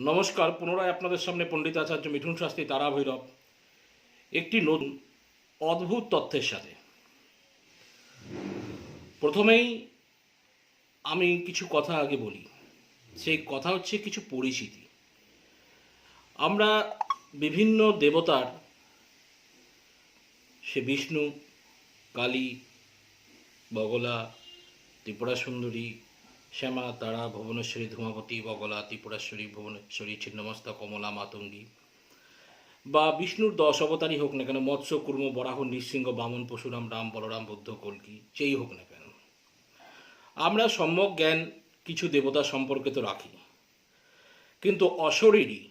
নমস্কার, পুনরায় আপনাদের সামনে পণ্ডিত আচার্য মিঠুন শাস্ত্রী তারা ভৈরব একটি নতুন অদ্ভুত তথ্যের সাথে। প্রথমেই আমি কিছু কথা আগে বলি। সেই কথা হচ্ছে কিছু পরিচিতি। আমরা বিভিন্ন দেবতার, সে বিষ্ণু, কালী, বগলা, ত্রিপুরা সুন্দরী শ্যামা, তারা, ভুবনেশ্বরী, ধূমাবতী, বগলা, ত্রিপুরাশ্বরী, ভুবনেশ্বরী, ছিন্নমস্তা, কমলা, মাতঙ্গী। বা বিষ্ণুর দশ অবতারই হোক না কেন, মৎস্য, কুর্ম, বরাহ, নৃসিংহ, বামন, পশুরাম, রাম, বলরাম, বুদ্ধ, কল্কি, যেই হোক না কেন। আমরা সম্যক জ্ঞান, কিছু দেবতা সম্পর্কে তো রাখি। কিন্তু অশরীরী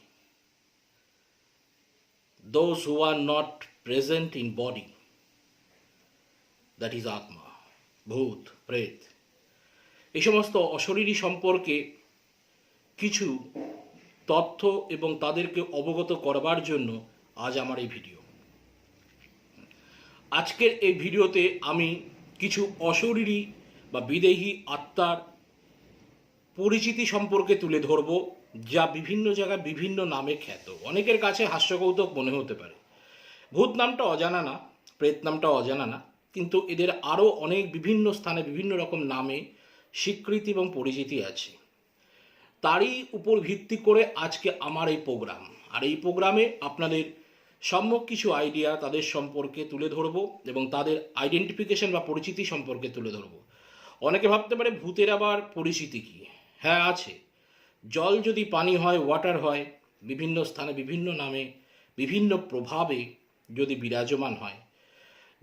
those who are not present in body that is আত্মা, ভূত, প্রেত এই সমস্ত অশরীরী সম্পর্কে কিছু তথ্য এবং তাদেরকে অবগত করবার জন্য আজ আমার এই ভিডিও। আজকের এই ভিডিওতে আমি কিছু অশরীরী বা বিদেহী আত্মার পরিচিতি সম্পর্কে তুলে ধরব, যা বিভিন্ন জায়গায় বিভিন্ন নামে খ্যাত। অনেকের কাছে হাস্যকৌতুক মনে হতে পারে। ভূত নামটা অজানা না, প্রেত নামটা অজানা না, কিন্তু এদের আরও অনেক বিভিন্ন স্থানে বিভিন্ন রকম নামে স্বীকৃতি এবং পরিচিতি আছে। তারই উপর ভিত্তি করে আজকে আমার এই প্রোগ্রাম। আর এই প্রোগ্রামে আপনাদের সম্যক কিছু আইডিয়া তাদের সম্পর্কে তুলে ধরব এবং তাদের আইডেন্টিফিকেশন বা পরিচিতি সম্পর্কে তুলে ধরব। অনেকে ভাবতে পারে ভূতের আবার পরিচিতি কী? হ্যাঁ আছে। জল যদি পানি হয় ওয়াটার হয়, বিভিন্ন স্থানে, বিভিন্ন নামে, বিভিন্ন প্রভাবে যদি বিরাজমান হয়,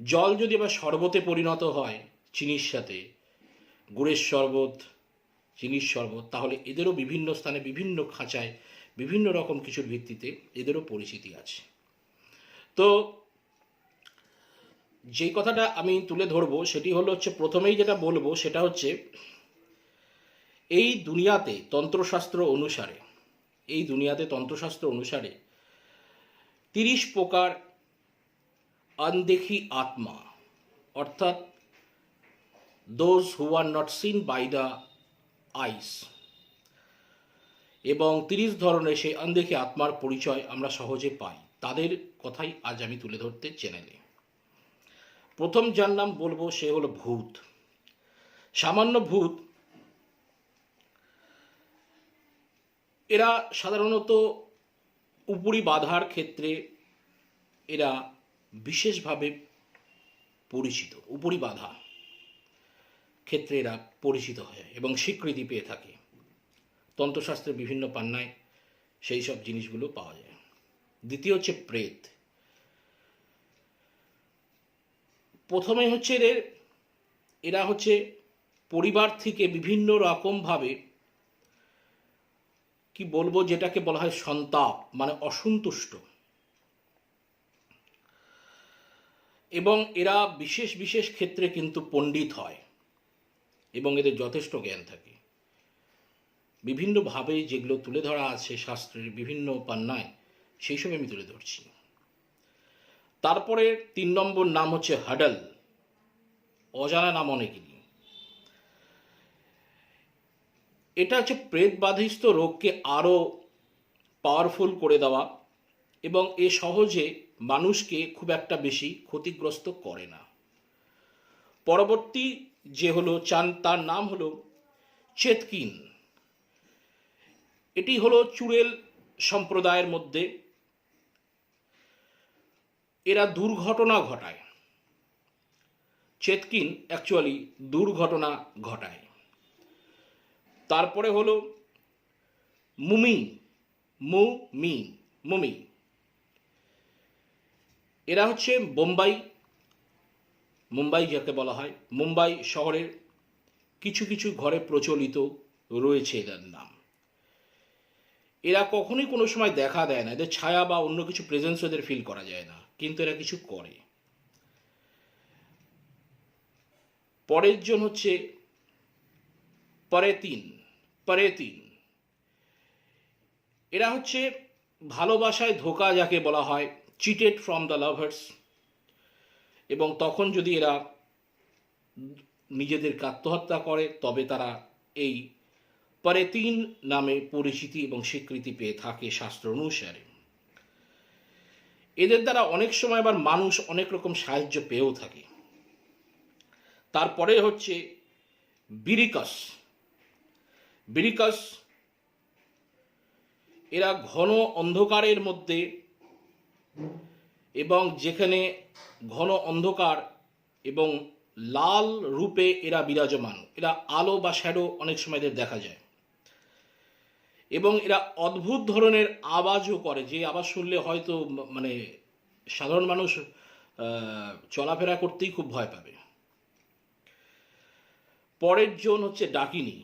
জল যদি আবার শরবতে পরিণত হয়, চিনির সাথে গুড়ের শরবত, চিনির শরবত, তাহলে এদেরও বিভিন্ন স্থানে বিভিন্ন খাঁচায় বিভিন্ন রকম কিছুর ভিত্তিতে এদেরও পরিচিতি আছে। তো যেই কথাটা আমি তুলে ধরবো সেটি হলো হচ্ছে প্রথমেই যেটা বলব সেটা হচ্ছে এই দুনিয়াতে তন্ত্রশাস্ত্র অনুসারে, এই দুনিয়াতে তন্ত্রশাস্ত্র অনুসারে তিরিশ প্রকার আনদেখি আত্মা, অর্থাৎ those who are not seen by the eyes এবং তিরিশ ধরনের সেই আনদেখি আত্মার পরিচয় আমরা সহজে পাই। তাদের কথাই আজ আমি তুলে ধরতে চ্যানেলে। প্রথম যার নাম বলব সে হলো ভূত। সামান্য ভূত। এরা সাধারণত উপরি বাধার ক্ষেত্রে এরা বিশেষভাবে পরিচিত। উপরি বাধা। ক্ষেত্রে এরা পরিচিত হয় এবং স্বীকৃতি পেয়ে থাকে। তন্ত্রশাস্ত্রের বিভিন্ন পান্নায় সেই সব জিনিসগুলো পাওয়া যায়। দ্বিতীয় হচ্ছে প্রেত। প্রথমে হচ্ছে এদের, এরা হচ্ছে পরিবার থেকে বিভিন্ন রকমভাবে কি বলব যেটাকে বলা হয় সন্তাপ মানে অসন্তুষ্ট। এবং এরা বিশেষ বিশেষ ক্ষেত্রে কিন্তু পণ্ডিত হয়। এবং এদের যথেষ্ট জ্ঞান থাকে। বিভিন্নভাবে যেগুলো তুলে ধরা আছে শাস্ত্রের বিভিন্ন পান্নায় সেই সব আমি তুলে ধরছি। তারপরে তিন নম্বর নাম হচ্ছে হাডল, অজানা নাম অনেকেরই। এটা হচ্ছে প্রেত বাধিস্ত রোগকে আরও পাওয়ারফুল করে দেওয়া এবং এ সহজে মানুষকে খুব একটা বেশি ক্ষতিগ্রস্ত করে না। পরবর্তী যে হলো চান তার নাম হলো চেতকিন। এটি হলো চুড়েল সম্প্রদায়ের মধ্যে। এরা দুর্ঘটনা ঘটায়। চেতকিন অ্যাকচুয়ালি দুর্ঘটনা ঘটায়। তারপরে হলো মুমি মু মি মুমি। এরা হচ্ছে বোম্বাই মুম্বাই যাকে বলা হয়, মুম্বাই শহরের কিছু কিছু ঘরে প্রচলিত রয়েছে এদের নাম। এরা কখনোই কোনো সময় দেখা দেয় না, এদের ছায়া বা অন্য কিছু প্রেজেন্স এদের ফিল করা যায় না, কিন্তু এরা কিছু করে। পরের জন হচ্ছে পরে তিন পরে তিন এরা হচ্ছে ভালোবাসায় ধোকা যাকে বলা হয় চিটেড ফ্রম দ্য লাভার্স এবং তখন যদি এরা নিজেদেরকে আত্মহত্যা করে, তবে তারা এই পরেতিন নামে পরিচিতি এবং স্বীকৃতি পেয়ে থাকে শাস্ত্র অনুসারে। এদের দ্বারা অনেক সময় আবার মানুষ অনেক রকম সাহায্য পেয়েও থাকে। তারপরে হচ্ছে বিরিকাস। বিরিকাস এরা ঘন অন্ধকারের মধ্যে এবং যেখানে ঘন অন্ধকার এবং লাল রূপে এরা বিরাজমান। এরা আলো বা শ্যাডো অনেক সময় এদের দেখা যায়। এবং এরা অদ্ভুত ধরনের আওয়াজও করে। যে আওয়াজ শুনলে হয়তো মানে সাধারণ মানুষ চলাফেরা করতেই খুব ভয় পাবে। পরের জন হচ্ছে ডাকিনী।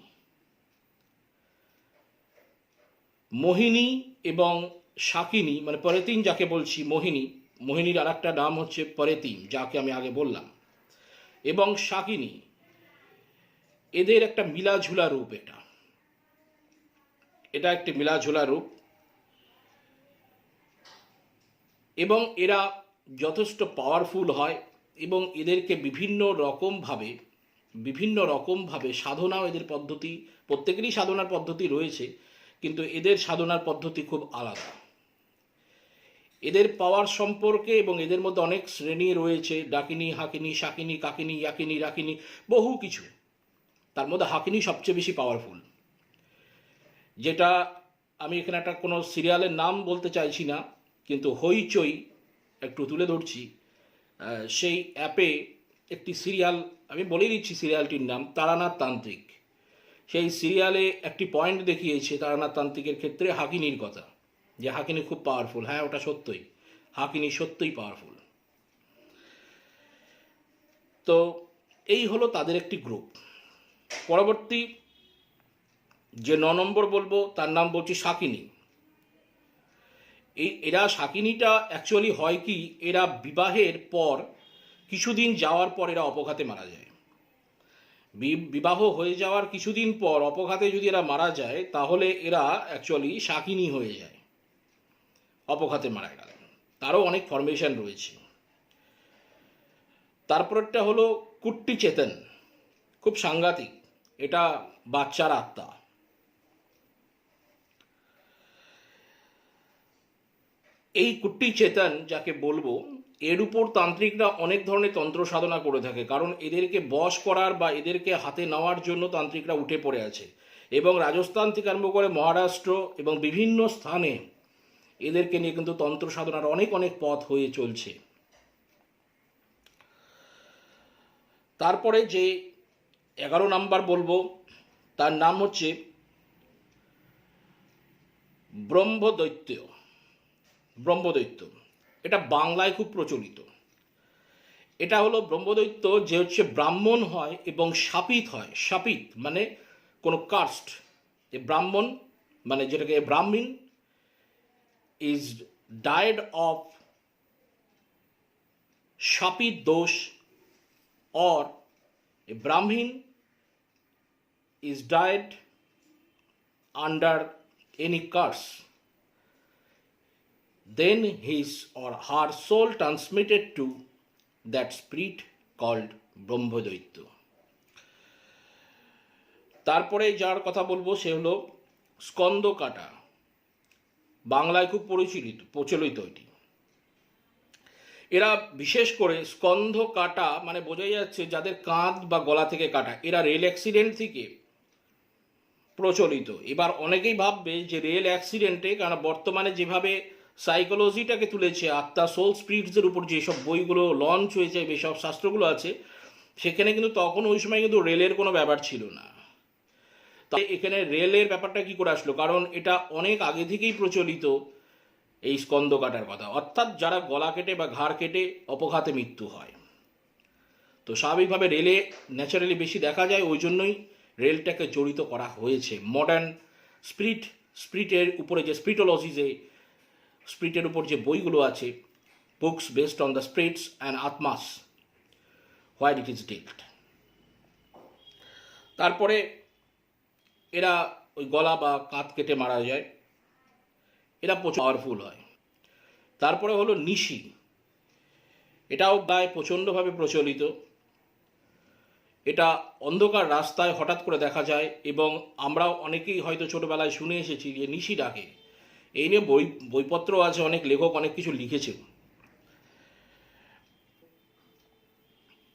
মোহিনী এবং শাকিনী মানে পরেতিন যাকে বলছি, মোহিনী। মোহিনীর আর একটা নাম হচ্ছে পরেতিন যাকে আমি আগে বললাম। এবং শাকিনী এদের একটা মিলাঝুলা রূপ এটা। এটা একটি মিলাঝুলা রূপ। এবং এরা যথেষ্ট পাওয়ারফুল হয় এবং এদেরকে বিভিন্ন রকমভাবে বিভিন্ন রকমভাবে সাধনাও এদের পদ্ধতি, প্রত্যেকেরই সাধনার পদ্ধতি রয়েছে, কিন্তু এদের সাধনার পদ্ধতি খুব আলাদা। এদের পাওয়ার সম্পর্কে এবং এদের মধ্যে অনেক শ্রেণি রয়েছে, ডাকিনি, হাকিনি, শাকিনী, কাকিনি, ইয়াকিনি, রাকিনি, বহু কিছু। তার মধ্যে হাকিনী সবচেয়ে বেশি পাওয়ারফুল যেটা আমি এখানে একটা কোনো সিরিয়ালের নাম বলতে চাইছি না, কিন্তু হইচই একটু তুলে ধরছি। সেই অ্যাপে একটি সিরিয়াল আমি বলে দিচ্ছি সিরিয়ালটির নাম তারানাথ তান্ত্রিক। সেই সিরিয়ালে একটি পয়েন্ট দেখিয়েছে তারানাথ তান্ত্রিকের ক্ষেত্রে হাকিনির কথা। যে হাকিনি খুব পাওয়ারফুল হ্যাঁ ওটা সত্যই। হাকিনি সত্যই পাওয়ারফুল তো এই হলো তাদের একটি গ্রুপ পরবর্তী যে ন নম্বর বলব, তার নাম বলছি শাকিনী। এই, এরা শাকিনীটা অ্যাকচুয়ালি হয় কি, এরা বিবাহের পর, কিছুদিন যাওয়ার পর এরা অপঘাতে মারা যায়। বিবাহ হয়ে যাওয়ার কিছুদিন পর অপঘাতে যদি এরা মারা যায়, তাহলে এরা অ্যাকচুয়ালি শাকিনী হয়ে যায়। অপঘাতে মারা গেল তারও অনেক ফরমেশন রয়েছে। তারপরেরটা হলো কুট্টি চেতন। খুব সাংঘাতিক। এটা বাচ্চার আত্মা। এই কুট্টি চেতন যাকে বলব, এর উপর তান্ত্রিকরা অনেক ধরনের তন্ত্র সাধনা করে থাকে, কারণ এদেরকে বশ করার বা এদেরকে হাতে নেওয়ার জন্য তান্ত্রিকরা উঠে পড়ে আছে। এবং রাজস্থান থেকে আরম্ভ করে মহারাষ্ট্র এবং বিভিন্ন স্থানে এদেরকে নিয়ে কিন্তু তন্ত্র সাধনার অনেক অনেক পথ হয়ে চলছে। তারপরে যে এগারো নাম্বার বলব, তার নাম হচ্ছে ব্রহ্মদৈত্য। ব্রহ্মদৈত্য। এটা বাংলায় খুব প্রচলিত। এটা হলো ব্রহ্মদৈত্য যে হচ্ছে ব্রাহ্মণ হয় এবং শাপিত হয়। শাপিত মানে কোনো কাস্ট ব্রাহ্মণ মানে যেটাকে ব্রাহ্মণ ইজ ডায়েড অফ শাপিত দোষ or a Brahmin is died under any curse, then his or her soul transmitted to that spirit called ব্রহ্মদৈত্য তারপরে যার কথা বলব সে হলো স্কন্দ কাটা বাংলায় খুব পরিচিত, প্রচলিত এটি। এরা বিশেষ করে স্কন্ধ কাটা মানে বোঝাই যাচ্ছে যাদের কাঁধ বা গলা থেকে কাটা, এরা রেল অ্যাক্সিডেন্ট থেকে প্রচলিত। এবার অনেকেই ভাববে যে রেল অ্যাক্সিডেন্টে, কারণ বর্তমানে যেভাবে সাইকোলজিটাকে তুলেছে, আত্মা, সোল স্পিরিটসের উপর যেসব বইগুলো লঞ্চ হয়েছে যেসব শাস্ত্রগুলো আছে, সেখানে কিন্তু তখন ওই সময় কিন্তু রেলের কোনো ব্যাপার ছিল না। এখানে রেলের ব্যাপারটা কি করে আসলো? কারণ এটা অনেক আগে থেকেই প্রচলিত এই স্কন্দ কাটার কথা। অর্থাৎ যারা গলা কেটে বা ঘাড় কেটে অপঘাতে মৃত্যু হয়। তো স্বাভাবিকভাবে রেলে ন্যাচারালি বেশি দেখা যায়, ওই জন্যই রেলটাকে জড়িত করা হয়েছে। মডার্ন স্পিরিট, স্পিরিটের উপরে যে স্পিরিটোলজি যে স্পিরিটের উপর যে বইগুলো আছে, books based on the spirits and আত্মাস, what it is dealt তারপরে এরা ওই গলা বা কাঁধ কেটে মারা যায়। এরা প্রচুর পাওয়ারফুল হয়। তারপরে হলো নিশি। এটাও প্রায় প্রচণ্ডভাবে প্রচলিত। এটা অন্ধকার রাস্তায় হঠাৎ করে দেখা যায় এবং আমরাও অনেকেই হয়তো ছোটোবেলায় শুনে এসেছি যে নিশি ডাকে। এই নিয়ে বই, বইপত্র আছে, অনেক লেখক অনেক কিছু লিখেছে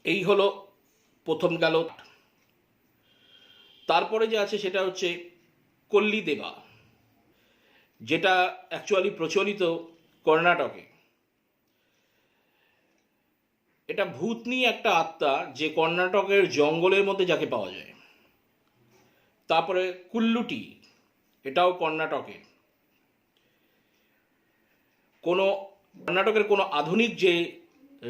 এই হলো প্রথম গেল। তারপরে যে আছে সেটা হচ্ছে কল্লি দেবা, যেটা অ্যাকচুয়ালি প্রচলিত কর্ণাটকে। এটা ভূতনি একটা আত্মা যে কর্ণাটকের জঙ্গলের মধ্যে যাকে পাওয়া যায়। তারপরে কুল্লুটি, এটাও কর্ণাটকের কোনো কর্ণাটকের কোনো আধুনিক যে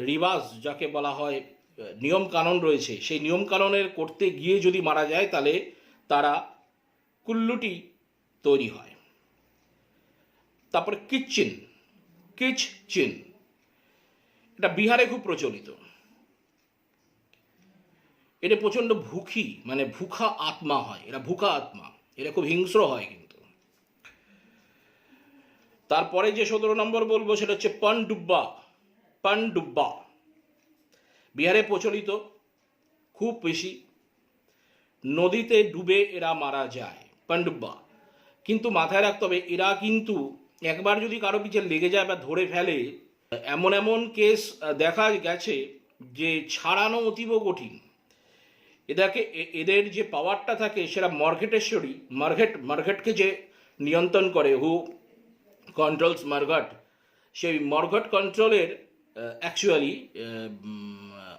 রিবাজ, যাকে বলা হয় নিয়ম কানুন রয়েছে। সেই নিয়ম কানুনের করতে গিয়ে যদি মারা যায়, তাহলে তারা কুল্লুটি তৈরি হয়। তারপরে কিচচিন কিচচিন। এটা বিহারে খুব প্রচলিত। এটা প্রচণ্ড ভুখি মানে ভুখা আত্মা হয়। এরা ভুখা আত্মা। এরা খুব হিংস্র হয় কিন্তু। তারপরে যে সতেরো নম্বর বলব, সেটা হচ্ছে পানডুব্বা পানডুব্বা বিহারে প্রচলিত, খুব বেশি। নদীতে ডুবে এরা মারা যায় পান্ডুব্বা কিন্তু মাথায় রাখতে হবে, এরা কিন্তু একবার যদি কারও পিছে লেগে যায় বা ধরে ফেলে, এমন এমন কেস দেখা গেছে যে ছাড়ানো অতীব কঠিন। এদেরকে এদের যে পাওয়ারটা থাকে, সেটা মর্ঘেটেশ্বরী, মার্ঘেট, মার্ঘেটকে যে নিয়ন্ত্রণ করে হু কন্ট্রোলস মার্ঘট, সেই মর্ঘট কন্ট্রোলের অ্যাকচুয়ালি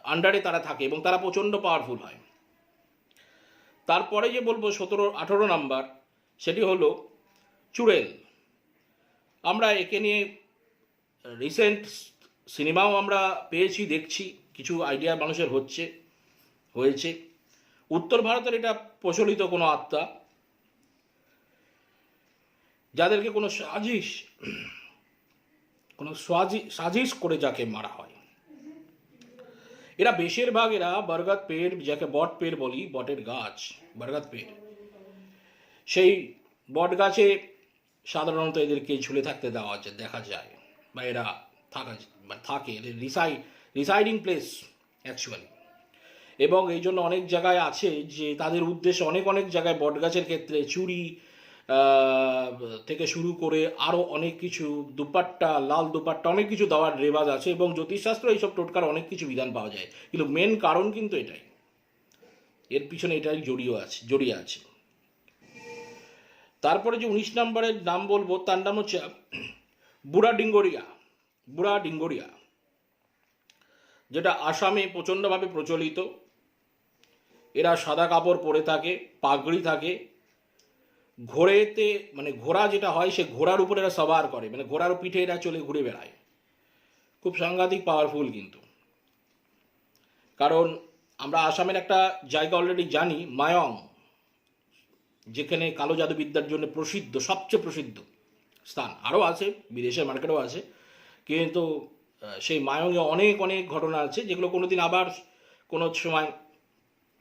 আন্ডারে তারা থাকে এবং তারা প্রচণ্ড পাওয়ারফুল হয়। তারপরে যে বলব সতেরো, আঠেরো নাম্বার, সেটি হলো চুড়েল। আমরা একে নিয়ে রিসেন্ট সিনেমাও আমরা পেয়েছি, দেখছি, কিছু আইডিয়া মানুষের হচ্ছে, হয়েছে। উত্তর ভারতের এটা প্রচলিত কোনো আত্মা। যাদেরকে কোনো সাজিশ, কোনো সাজি সাজিশ করে যাকে মারা হয়। এরা বেশিরভাগ এরা বরগদ পেড়, যাকে বট পেড় বলি, বটের গাছ, বরগদ পেড়। সেই বট গাছে সাধারণত এদেরকে ঝুলে থাকতে দেওয়া দেখা যায়। বা এরা থাকা থাকে, এদের রিসাই রিসাইডিং প্লেস অ্যাকচুয়ালি এবং এই জন্য অনেক জায়গায় আছে যে তাদের উদ্দেশ্যে অনেক অনেক জায়গায় বটগাছের ক্ষেত্রে চুরি থেকে শুরু করে আরও অনেক কিছু, দুপাট্টা, লাল দুপাট্টা, অনেক কিছু দেওয়ার রেবাজ আছে এবং জ্যোতিষশাস্ত্র এইসব টোটকার অনেক কিছু বিধান পাওয়া যায়। কিন্তু মেন কারণ কিন্তু এটাই। এর পিছনে এটাই জড়িয়ে আছে জড়িয়ে আছে। তারপরে যে উনিশ নম্বরের নাম বলব, তার নাম হচ্ছে বুড়া ডিঙ্গরিয়া বুড়া ডিঙ্গরিয়া, যেটা আসামে প্রচণ্ডভাবে প্রচলিত। এরা সাদা কাপড় পরে থাকে, পাগড়ি থাকে ঘোড়েতে মানে ঘোড়া যেটা হয়, সে ঘোড়ার উপরে এরা সবার করে। মানে ঘোড়ার পিঠে এরা চলে ঘুরে বেড়ায়। খুব সাংঘাতিক পাওয়ারফুল কিন্তু। কারণ আমরা আসামের একটা জায়গা অলরেডি জানি, মায়ং, যেখানে কালো জাদুবিদ্যার জন্য প্রসিদ্ধ, সবচেয়ে প্রসিদ্ধ স্থান। আরও আছে, বিদেশের মার্কেটও আছে। কিন্তু সেই মায়ঙে অনেক অনেক ঘটনা আছে, যেগুলো কোনোদিন আবার কোনো সময়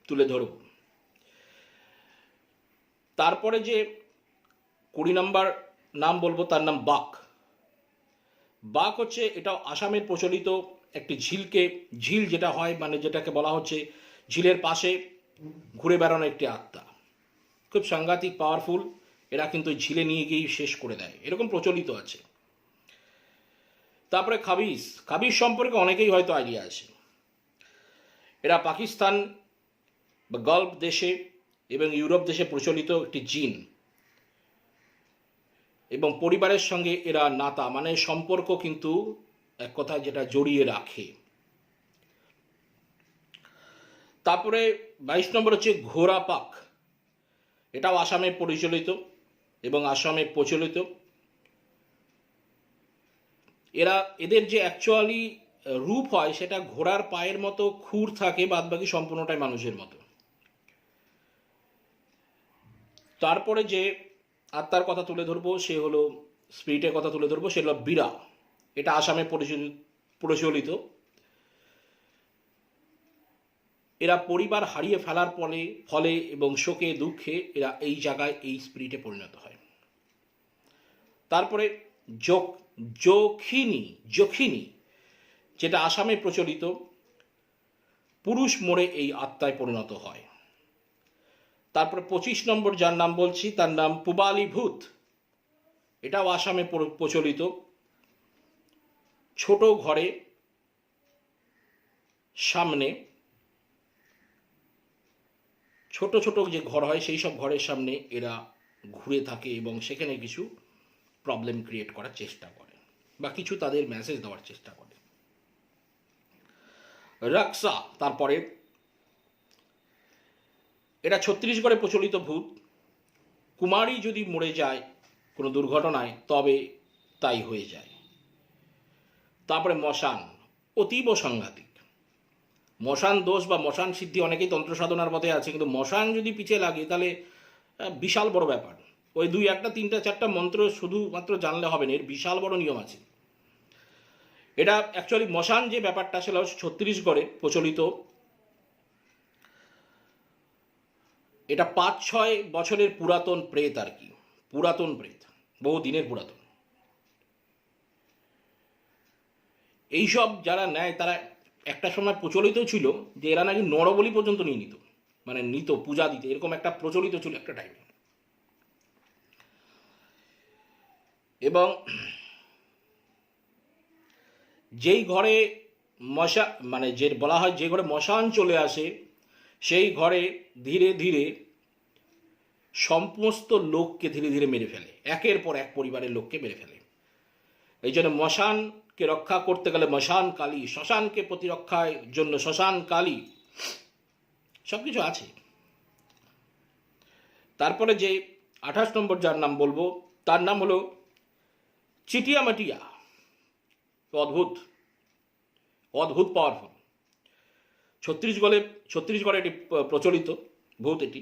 তুলে ধরব। তারপরে যে কুড়ি নম্বর নাম বলব, তার নাম বাক। বাক হচ্ছে, এটা আসামের প্রচলিত একটি ঝিলকে, ঝিল যেটা হয় মানে যেটাকে বলা হচ্ছে, ঝিলের পাশে ঘুরে বেড়ানো একটি আত্মা। খুব সাংঘাতিক পাওয়ারফুল এরা কিন্তু ঝিলে নিয়ে গিয়েই শেষ করে দেয়। এরকম প্রচলিত আছে। তারপরে খাবিজ। খাবিজ সম্পর্কে অনেকেই হয়তো আইডিয়া আছে। এরা পাকিস্তান বা গল্ফ দেশে এবং ইউরোপ দেশে প্রচলিত একটি জিন। এবং পরিবারের সঙ্গে এরা নাতা মানে সম্পর্ক কিন্তু এক কথা যেটা জড়িয়ে রাখে। তারপরে বাইশ নম্বর হচ্ছে ঘোড়া পাক। এটাও আসামে পরিচালিত এবং আসামে প্রচলিত। এরা, এদের যে অ্যাকচুয়ালি রূপ হয়, সেটা ঘোড়ার পায়ের মতো খুর থাকে, বাদবাকি সম্পূর্ণটাই মানুষের মতো। তারপরে যে আত্মার কথা তুলে ধরবো, সে হলো স্পিরিটের কথা তুলে ধরবো, সে হলো বীরা এটা আসামে প্রচলিত। এরা পরিবার হারিয়ে ফেলার ফলে ফলে এবং শোকে, দুঃখে এরা এই জায়গায়, এই স্পিরিটে পরিণত হয়। তারপরে যোগ যখিনী যখিনী, যেটা আসামে প্রচলিত, পুরুষ মোড়ে এই আত্মায় পরিণত হয়। তারপরে পঁচিশ নম্বর যার নাম বলছি, তার নাম পুবালি ভূত। এটাও আসামে প্র- প্রচলিত। ছোট ঘরে সামনে ছোট ছোট যে ঘর হয়, সেই সব ঘরের সামনে এরা ঘুরে থাকে এবং সেখানে কিছু প্রবলেম ক্রিয়েট করার চেষ্টা করে বা কিছু তাদের মেসেজ দেওয়ার চেষ্টা করে। রাক্সা, তারপরে এটা ছত্তিশগড়ে প্রচলিত ভূত। কুমারী যদি মরে যায় কোনো দুর্ঘটনায়, তবে তাই হয়ে যায়। তারপরে মশান, অতীব সাংঘাতিক। মশান দোষ বা মশান সিদ্ধি অনেকেই তন্ত্র সাধনার মতে আছে, কিন্তু মশান যদি পিছিয়ে লাগে, তাহলে বিশাল বড় ব্যাপার। ওই দুই একটা, তিনটা, চারটা মন্ত্র শুধুমাত্র জানলে হবে না, এর বিশাল বড় নিয়ম আছে। এটা অ্যাকচুয়ালি মশান যে ব্যাপারটা, সেটা হচ্ছে ছত্তিশগড়ে প্রচলিত এটা পাঁচ ছয় বছরের পুরাতন প্রেত আর কি। পুরাতন প্রেত, বহু দিনের পুরাতন। এইসব যারা নেয়, তারা একটা সময় প্রচলিত ছিল যে এরা নাকি নরবলি পর্যন্ত নিয়ে নিত। মানে নিত, পূজা দিতে, এরকম একটা প্রচলিত ছিল একটা টাইমে এবং যেই ঘরে মশা মানে যে বলা হয় যে ঘরে মশান চলে আসে সেই ঘরে ধীরে ধীরে সমস্ত লোককে ধীরে ধীরে মেরে ফেলে। একের পর এক পরিবারের লোককে মেরে ফেলে। এই জন্য মশানকে রক্ষা করতে গেলে মশান, কালী, শ্মশানকে প্রতিরক্ষার জন্য শ্মশান, কালী সব কিছু আছে। তারপরে যে আঠাশ নম্বর যার নাম বলব, তার নাম হলো চিটিয়া মাটিয়া অদ্ভুত। অদ্ভুত পাওয়ারফুল ছত্তিশগড়ে ছত্তিশগড়ে এটি প্রচলিত ভূত এটি,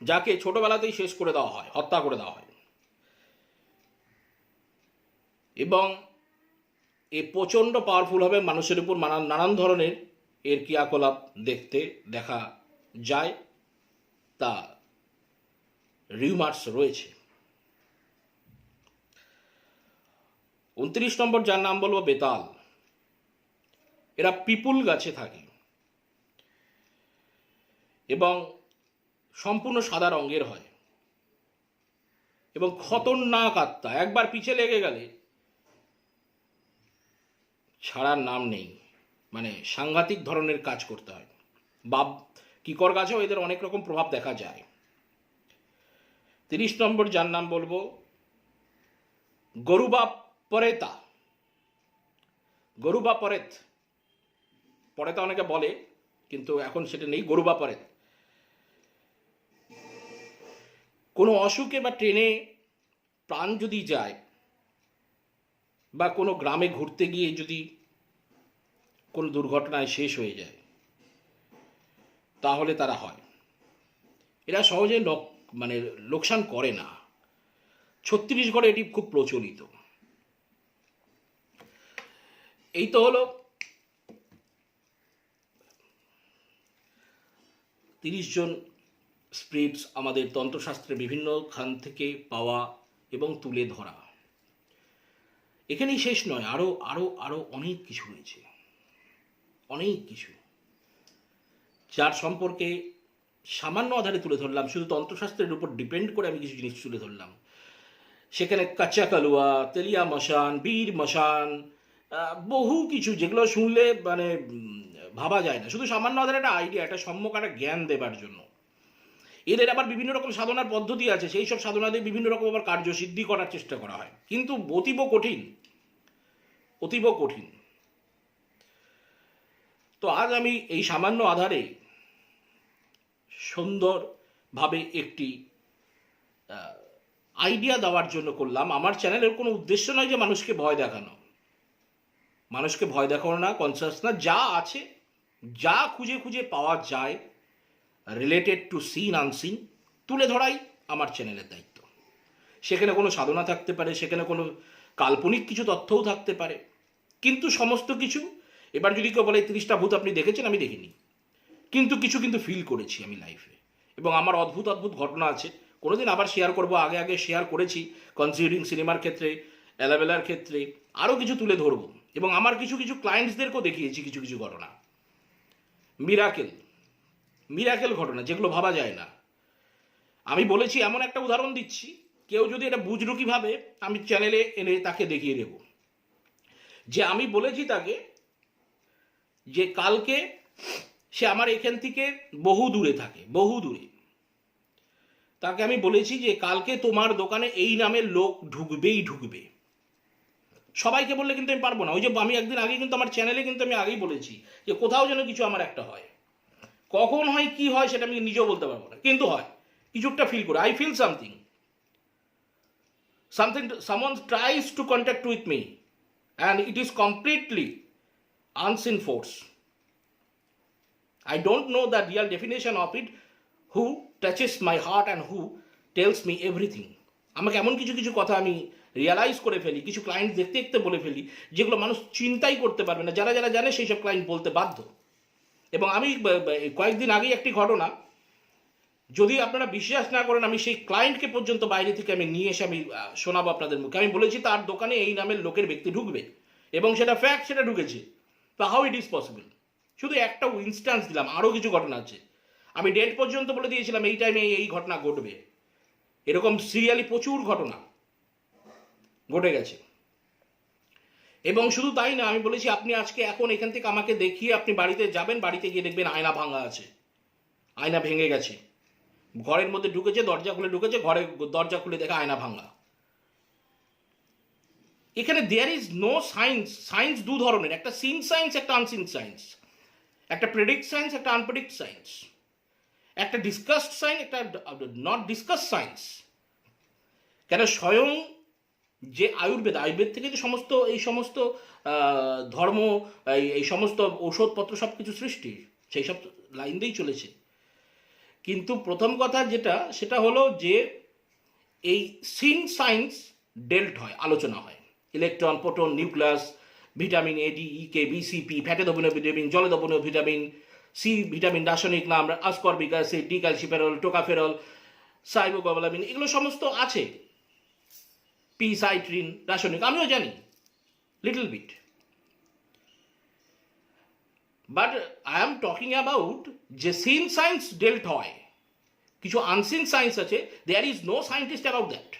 যাকে ছোটবেলাতেই শেষ করে দেওয়া হয়, হত্যা করে দেওয়া হয়। এবং এ প্রচণ্ড পাওয়ারফুল হবে মানুষের উপর নানান নানান ধরনের এর ক্রিয়াকলাপ দেখতে দেখা যায়, তা রিউমার্স রয়েছে। উনত্রিশ নম্বর যার নাম বলব বেতাল। এরা পিপুল গাছে থাকে। এবং সম্পূর্ণ সাদা রঙের হয়। এবং খতরনাক আত্মা, একবার পিছে লেগে গেলে ছাড়ার নাম নেই। মানে সাংঘাতিক ধরনের কাজ করতে হয়। বাব কিকর গাছেও এদের অনেক রকম প্রভাব দেখা যায়। তিরিশ নম্বর যার নাম বলব, গরুবা পরেতা। গরুবা পরেত পরেতা অনেকে বলে, কিন্তু এখন সেটা নেই গরুবা পরেত কোনো অসুখে বা ট্রেনে প্রাণ যদি যায়, বা কোনো গ্রামে ঘুরতে গিয়ে যদি কোনো দুর্ঘটনায় শেষ হয়ে যায়, তাহলে তারা হয়। এরা সহজে মানে লোকসান করে না। ছত্তিশগড়ে এটি খুব প্রচলিত। এই তো হলো তিরিশ জন স্পিরিটস আমাদের তন্ত্রশাস্ত্রে বিভিন্ন খান থেকে পাওয়া এবং তুলে ধরা। এখানেই শেষ নয় আরও আরও আরও অনেক কিছু রয়েছে। অনেক কিছু। যার সম্পর্কে সামান্য আধারে তুলে ধরলাম, শুধু তন্ত্রশাস্ত্রের উপর ডিপেন্ড করে আমি কিছু জিনিস তুলে ধরলাম। সেখানে কাঁচা কালুয়া, তেলিয়া মশান বীর মশান বহু কিছু যেগুলো শুনলে মানে ভাবা যায় না। শুধু সামান্য আধারে একটা আইডিয়া একটা সম্যক একটা জ্ঞান দেবার জন্য। এদের আবার বিভিন্ন রকম সাধনার পদ্ধতি আছে, সেই সব সাধনা দিয়ে বিভিন্ন রকম আবার কার্যসিদ্ধি করার চেষ্টা করা হয়। কিন্তু অতীব কঠিন অতীব কঠিন। তো আজ আমি এই সামান্য আধারে সুন্দরভাবে একটি আইডিয়া দেওয়ার জন্য করলাম। আমার চ্যানেলের কোনো উদ্দেশ্য নয় যে মানুষকে ভয় দেখানো। মানুষকে ভয় দেখানো না কনসাস না, যা আছে যা খুঁজে খুঁজে পাওয়া যায় রিলেটেড টু সিন আনসিন তুলে ধরাই আমার চ্যানেলের দায়িত্ব। সেখানে কোনো সাধনা থাকতে পারে, সেখানে কোনো কাল্পনিক কিছু তথ্যও থাকতে পারে। কিন্তু সমস্ত কিছু, এবার যদি কেউ বলে, তিরিশটা ভূত আপনি দেখেছেন? আমি দেখিনি। কিন্তু কিছু কিন্তু ফিল করেছি আমি লাইফে এবং আমার অদ্ভুত অদ্ভুত ঘটনা আছে। কোনোদিন আবার শেয়ার করব, আগে আগে শেয়ার করেছি কনসিডারিং সিনেমার ক্ষেত্রে অ্যালাবেলার ক্ষেত্রে আরও কিছু তুলে ধরবো। এবং আমার কিছু কিছু ক্লায়েন্টসদেরকেও দেখিয়েছি কিছু কিছু ঘটনা। মিরাকেল। মিরাকেল ঘটনা, যেগুলো ভাবা যায় না। আমি বলেছি, এমন একটা উদাহরণ দিচ্ছি, কেউ যদি এটা বুঝরুকি ভাবে আমি চ্যানেলে এনে তাকে দেখিয়ে দেব। যে আমি বলেছি তাকে যে কালকে সে আমার এখান থেকে বহু দূরে থাকে, বহু দূরে। তাকে আমি বলেছি যে কালকে তোমার দোকানে এই নামের লোক ঢুকবেই ঢুকবে। সবাইকে বললে কিন্তু আমি পারব না। ওই যে আমি একদিন আগে কিন্তু আমার চ্যানেলে কিন্তু আমি আগেই বলেছি যে কোথাও যেন কিছু আমার একটা হয়। কখন হয়, কি হয়, সেটা আমি নিজেও বলতে পারব না। কিন্তু হয়, কিছুটা ফিল করে। I feel something something someone tries to contact with me and it is completely unseen force I don't know the real definition of it who touches my heart and who tells me everything আমাকে এমন কিছু কিছু কথা আমি realise করে ফেলি, কিছু client দেখতে দেখতে বলে ফেলি, যেগুলো মানুষ চিন্তাই করতে পারবে না। যারা যারা জানে সেই সব ক্লায়েন্ট বলতে বাধ্য। এবং আমি কয়েকদিন আগেই একটি ঘটনা, যদি আপনারা বিশ্বাস না করেন, আমি সেই ক্লায়েন্টকে পর্যন্ত বাইরে থেকে আমি নিয়ে এসে আমি শোনাবো আপনাদের মুখে। আমি বলেছি, তার দোকানে এই নামের লোকের ব্যক্তি ঢুকবে। এবং সেটা ফ্যাক্ট সেটা ঢুকেছে। তো হাউ ইট ইজ পসিবল শুধু একটা ইনস্ট্যান্স দিলাম আরও কিছু ঘটনা আছে। আমি ডেট পর্যন্ত বলে দিয়েছিলাম, এই টাইমে এই ঘটনা ঘটবে। এরকম সিরিয়ালি প্রচুর ঘটনা। ঘটে গেছে। এবং শুধু তাই না, আমি বলেছি আপনি আজকে এখন এখান থেকে আমাকে দেখিয়ে আপনি বাড়িতে যাবেন, বাড়িতে গিয়ে দেখবেন আয়না ভাঙা আছে। আয়না ভেঙে গেছে। ঘরের মধ্যে ঢুকেছে, দরজা খুলে ঢুকেছে, ঘরে দরজা খুলে দেখা আয়না ভাঙা। এখানে there is no science science দু ধরনের, একটা সিন সায়েন্স একটা আনসিন সায়েন্স একটা প্রেডিক্ট সায়েন্স একটা আনপ্রেডিক্ট সায়েন্স একটা ডিসকাসড সায়েন্স একটা নট ডিসকাস সায়েন্স কেন স্বয়ং যে আয়ুর্বেদ আয়ুর্বেদ থেকে যে সমস্ত, এই সমস্ত ধর্ম, এই সমস্ত ঔষধপত্র সব কিছু সৃষ্টি সেই সব লাইন দিয়েই চলেছে। কিন্তু প্রথম কথা যেটা, সেটা হলো যে এই সিন সায়েন্স ডেল্ট হয়, আলোচনা হয়। Electron, proton, nucleus, vitamin A D E K B C P ফ্যাটে দবনীয় ভিটামিন, জলে দবনীয় ভিটামিন সি ভিটামিন, রাসায়নিক নাম আসকর্বিক অ্যাসিড ডিক্যালসিফেরল টোকাফেরল সাইবোগোবালামিন এগুলো সমস্ত আছে। পি সাইট্রিন রাসায়নিক, আমিও জানি little bit but I am talking about যে সিন সায়েন্স ডেল্ট হয়। কিছু আনসিন সায়েন্স আছে there is no scientist about that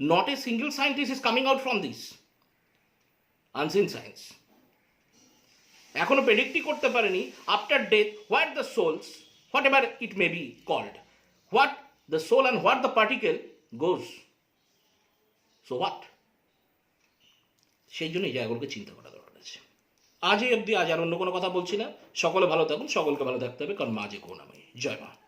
not a single scientist is coming out from this unseen science এখনও প্রেডিক্টই করতে পারেনি after death what the souls whatever it may be called what the soul and what the particle goes so what সেই জন্য এই জায়গাগুলোকে চিন্তা করা দরকার আছে। আজই অবধি আজ আর অন্য কোনো কথা বলছি না। সকলে ভালো থাকুন, সকলকে ভালো থাকতে হবে, কারণ মা যে করুণাময়ী জয় মা।